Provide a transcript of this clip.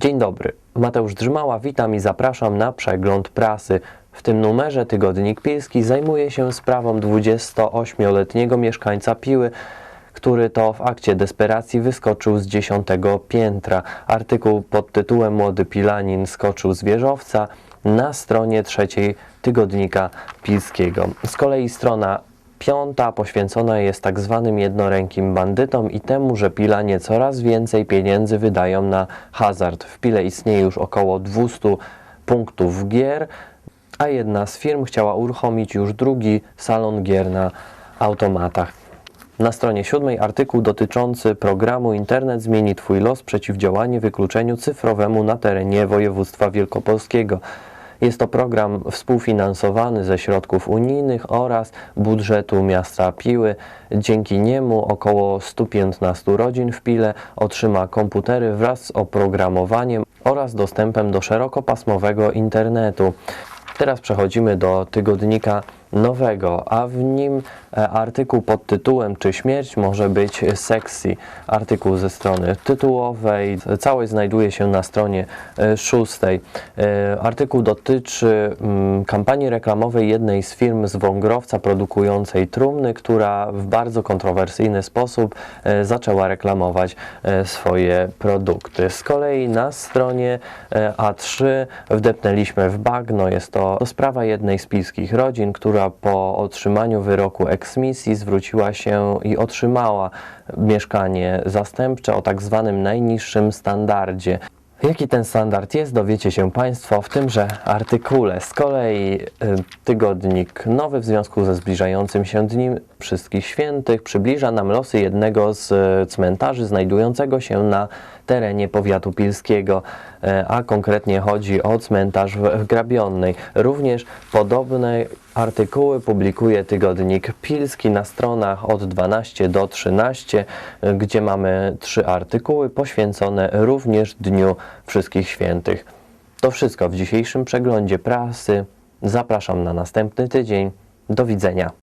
Dzień dobry, Mateusz Drzmała, witam i zapraszam na przegląd prasy. W tym numerze Tygodnik Pilski zajmuje się sprawą 28-letniego mieszkańca Piły, który to w akcie desperacji wyskoczył z dziesiątego piętra. Artykuł pod tytułem Młody Pilanin skoczył z wieżowca na stronie trzeciej Tygodnika Pilskiego. Z kolei strona Piąta poświęcona jest tak zwanym jednorękim bandytom i temu, że Pilanie coraz więcej pieniędzy wydają na hazard. W Pile istnieje już około 200 punktów gier, a jedna z firm chciała uruchomić już drugi salon gier na automatach. Na stronie siódmej artykuł dotyczący programu Internet zmieni Twój los przeciwdziałanie wykluczeniu cyfrowemu na terenie województwa wielkopolskiego. Jest to program współfinansowany ze środków unijnych oraz budżetu miasta Piły. Dzięki niemu około 115 rodzin w Pile otrzyma komputery wraz z oprogramowaniem oraz dostępem do szerokopasmowego internetu. Teraz przechodzimy do tygodnika nowego, a w nim e, artykuł pod tytułem Czy śmierć może być sexy? Artykuł ze strony tytułowej. Całość znajduje się na stronie e, szóstej. E, Artykuł dotyczy mm, kampanii reklamowej jednej z firm z Wągrowca produkującej trumny, która w bardzo kontrowersyjny sposób zaczęła reklamować swoje produkty. Z kolei na stronie e, A3 wdepnęliśmy w bagno. Jest to, sprawa jednej z pilskich rodzin, która po otrzymaniu wyroku eksmisji zwróciła się i otrzymała mieszkanie zastępcze o tak zwanym najniższym standardzie. Jaki ten standard jest, dowiecie się Państwo w tymże artykule. Z kolei y, tygodnik nowy w związku ze zbliżającym się Dniem Wszystkich Świętych przybliża nam losy jednego z y, cmentarzy znajdującego się na terenie powiatu pilskiego, a konkretnie chodzi o cmentarz w Grabionnej. Również podobne artykuły publikuje tygodnik Pilski na stronach od 12 do 13, y, gdzie mamy trzy artykuły poświęcone również Dniu Wszystkich Świętych. To wszystko w dzisiejszym przeglądzie prasy. Zapraszam na następny tydzień. Do widzenia.